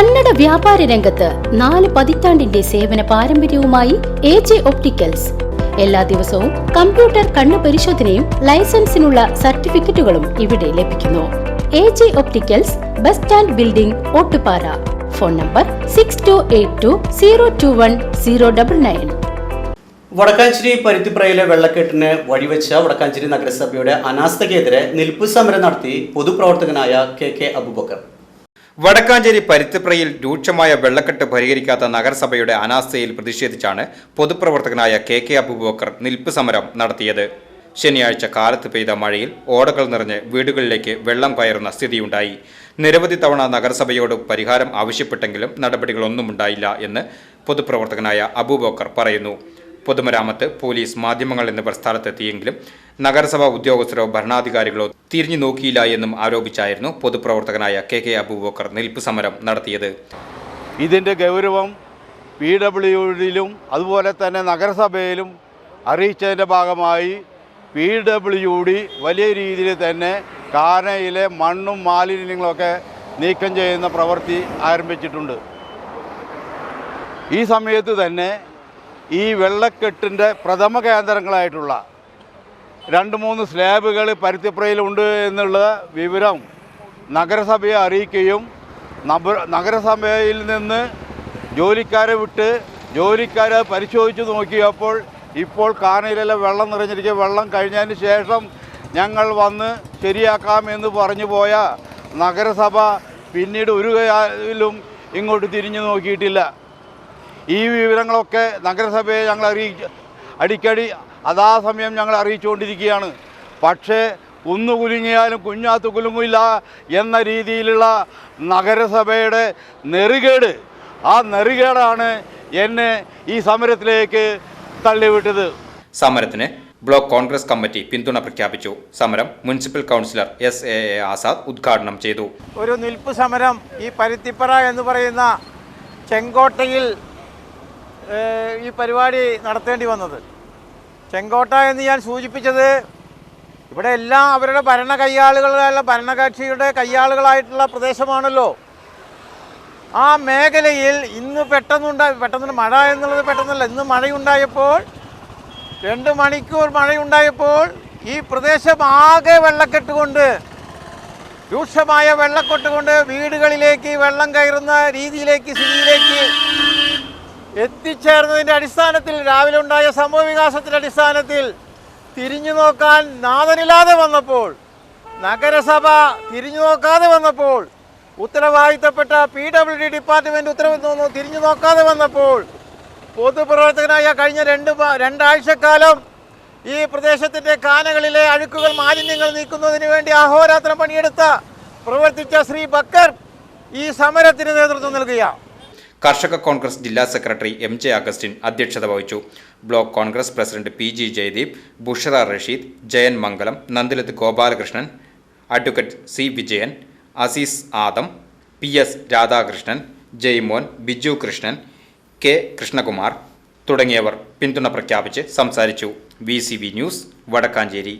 കന്നഡ വ്യാപാര രംഗത്ത് നാല് പതിറ്റാണ്ടിന്റെ സേവന പാരമ്പര്യവുമായി എ ജെ ഒപ്റ്റിക്കൽസ്. എല്ലാ ദിവസവും കമ്പ്യൂട്ടർ കണ്ണു പരിശോധനയും ലൈസൻസിനുള്ള സർട്ടിഫിക്കറ്റുകളും ഇവിടെ ലഭിക്കുന്നു. A J opticals bus stand building Ottupara. Phone number six two eight two zero two one zero double nine Vadakkanchery പരുത്തിപ്രയിലെ വെള്ളക്കെട്ടിന് വഴിവെച്ച വടക്കാഞ്ചേരി നഗരസഭയുടെ അനാസ്ഥയ്ക്കെതിരെ നിൽപ്പ് സമരം നടത്തി പൊതുപ്രവർത്തകനായ കെ കെ അബുബക്കർ. വടക്കാഞ്ചേരി പരുത്തിപ്രയിൽ രൂക്ഷമായ വെള്ളക്കെട്ട് പരിഹരിക്കാത്ത നഗരസഭയുടെ അനാസ്ഥയിൽ പ്രതിഷേധിച്ചാണ് പൊതുപ്രവർത്തകനായ കെ കെ അബുബോക്കർ നിൽപ്പ് സമരം നടത്തിയത്. ശനിയാഴ്ച കാലത്ത് പെയ്ത മഴയിൽ ഓടകൾ നിറഞ്ഞ് വീടുകളിലേക്ക് വെള്ളം കയറുന്ന സ്ഥിതിയുണ്ടായി. നിരവധി തവണ നഗരസഭയോട് പരിഹാരം ആവശ്യപ്പെട്ടെങ്കിലും നടപടികളൊന്നും ഉണ്ടായില്ല എന്ന് പൊതുപ്രവർത്തകനായ അബൂബക്കർ പറയുന്നു. പൊതുമരാമത്ത് പോലീസ് മാധ്യമങ്ങൾ എന്നിവർ സ്ഥലത്തെത്തിയെങ്കിലും നഗരസഭാ ഉദ്യോഗസ്ഥരോ ഭരണാധികാരികളോ തിരിഞ്ഞു നോക്കിയില്ല എന്നും ആരോപിച്ചായിരുന്നു പൊതുപ്രവർത്തകനായ കെ കെ അബൂബക്കർ നിൽപ്പ് സമരം നടത്തിയത്. ഇതിന്റെ ഗൗരവം പി ഡബ്ല്യുഡിയിലും അതുപോലെ തന്നെ നഗരസഭയിലും അറിയിച്ചതിന്റെ ഭാഗമായി പി ഡബ്ല്യു ഡി വലിയ രീതിയിൽ തന്നെ കാനയിലെ മണ്ണും മാലിന്യങ്ങളൊക്കെ നീക്കം ചെയ്യുന്ന പ്രവൃത്തി ആരംഭിച്ചിട്ടുണ്ട്. ഈ സമയത്ത് തന്നെ ഈ വെള്ളക്കെട്ടിന്റെ പ്രഥമ കേന്ദ്രങ്ങളായിട്ടുള്ള രണ്ട് മൂന്ന് സ്ലാബുകൾ പരുത്തിപ്പുറയിലുണ്ട് എന്നുള്ള വിവരം നഗരസഭയെ അറിയിക്കുകയും നഗരസഭയിൽ നിന്ന് ജോലിക്കാരെ വിട്ട് ജോലിക്കാരെ പരിശോധിച്ച് നോക്കിയപ്പോൾ ഇപ്പോൾ കാനയിലെല്ലാം വെള്ളം നിറഞ്ഞിരിക്കുക വെള്ളം കഴിഞ്ഞതിന് ശേഷം ഞങ്ങൾ വന്ന് ശരിയാക്കാമെന്ന് പറഞ്ഞു പോയ നഗരസഭ പിന്നീട് ഒരു കാലിലും ഇങ്ങോട്ട് തിരിഞ്ഞു നോക്കിയിട്ടില്ല. ഈ വിവരങ്ങളൊക്കെ നഗരസഭയെ ഞങ്ങൾ അറിയിച്ച് അടിക്കടി അതാസമയം ഞങ്ങൾ അറിയിച്ചുകൊണ്ടിരിക്കുകയാണ്. പക്ഷേ ഒന്ന് കുലുങ്ങിയാലും കുഞ്ഞാത്ത് കുലുങ്ങില്ല എന്ന രീതിയിലുള്ള നഗരസഭയുടെ നെറുകേട് ആ നെറുകേടാണ് എന്നെ ഈ സമരത്തിലേക്ക് തള്ളിവിട്ടത്. സമരത്തിന് ബ്ലോക്ക് കോൺഗ്രസ് കമ്മിറ്റി പിന്തുണ പ്രഖ്യാപിച്ചു. സമരം municipal councillor S A A Azad ഉദ്ഘാടനം ചെയ്തു. ഒരു നിൽപ്പ് സമരം ഈ പരുത്തിപ്പറ എന്ന് പറയുന്ന ചെങ്കോട്ടയിൽ ഈ പരിപാടി നടത്തേണ്ടി വന്നത്. ചെങ്കോട്ട എന്ന് ഞാൻ സൂചിപ്പിച്ചത് ഇവിടെ എല്ലാം അവരുടെ ഭരണ കയ്യാളുകളായുള്ള ഭരണകക്ഷിയുടെ കയ്യാളുകളായിട്ടുള്ള പ്രദേശമാണല്ലോ. ആ മേഖലയിൽ ഇന്ന് പെട്ടെന്നുണ്ടായി പെട്ടെന്ന് മഴ എന്നുള്ളത് പെട്ടെന്നല്ല ഇന്ന് മഴയുണ്ടായപ്പോൾ രണ്ട് മണിക്കൂർ മഴയുണ്ടായപ്പോൾ ഈ പ്രദേശം ആകെ വെള്ളക്കെട്ട് കൊണ്ട് രൂക്ഷമായ വെള്ളക്കെട്ട് കൊണ്ട് വീടുകളിലേക്ക് വെള്ളം കയറുന്ന രീതിയിലേക്ക് സ്ഥിതിയിലേക്ക് എത്തിച്ചേർന്നതിന്റെ അടിസ്ഥാനത്തിൽ രാവിലെ ഉണ്ടായ സംഭവ വികാസത്തിന്റെ അടിസ്ഥാനത്തിൽ തിരിഞ്ഞു നോക്കാൻ നാഥനില്ലാതെ വന്നപ്പോൾ നഗരസഭ തിരിഞ്ഞു നോക്കാതെ വന്നപ്പോൾ ഉത്തരവാദിത്തപ്പെട്ട പി ഡബ്ല്യു ഡി ഡിപ്പാർട്ട്മെന്റ് ഉത്തരവ് തിരിഞ്ഞു നോക്കാതെ വന്നപ്പോൾ പൊതുപ്രവർത്തകനായ കഴിഞ്ഞ രണ്ട് രണ്ടാഴ്ചക്കാലം ഈ പ്രദേശത്തിന്റെ കാനകളിലെ അഴുക്കുകൾ മാലിന്യങ്ങൾ നീക്കുന്നതിന് വേണ്ടി അഹോരാത്രം പണിയെടുത്ത പ്രവർത്തിച്ച ശ്രീ ബക്കർ ഈ സമരത്തിന് നേതൃത്വം നൽകുകയാണ്. കർഷക കോൺഗ്രസ് ജില്ലാ സെക്രട്ടറി എം ജെ അഗസ്റ്റിൻ അധ്യക്ഷത വഹിച്ചു. Block Congress president P G Jayadeep Bushara Rasheed Jayan Mangalam Nandilath Gopalakrishnan advocate C Vijayan Azeez Adam P S Radhakrishnan Jaimon Biju Krishnan K Krishnakumar തുടങ്ങിയവർ പിന്തുണ പ്രഖ്യാപിച്ച് സംസാരിച്ചു. V news Vadakkanchery.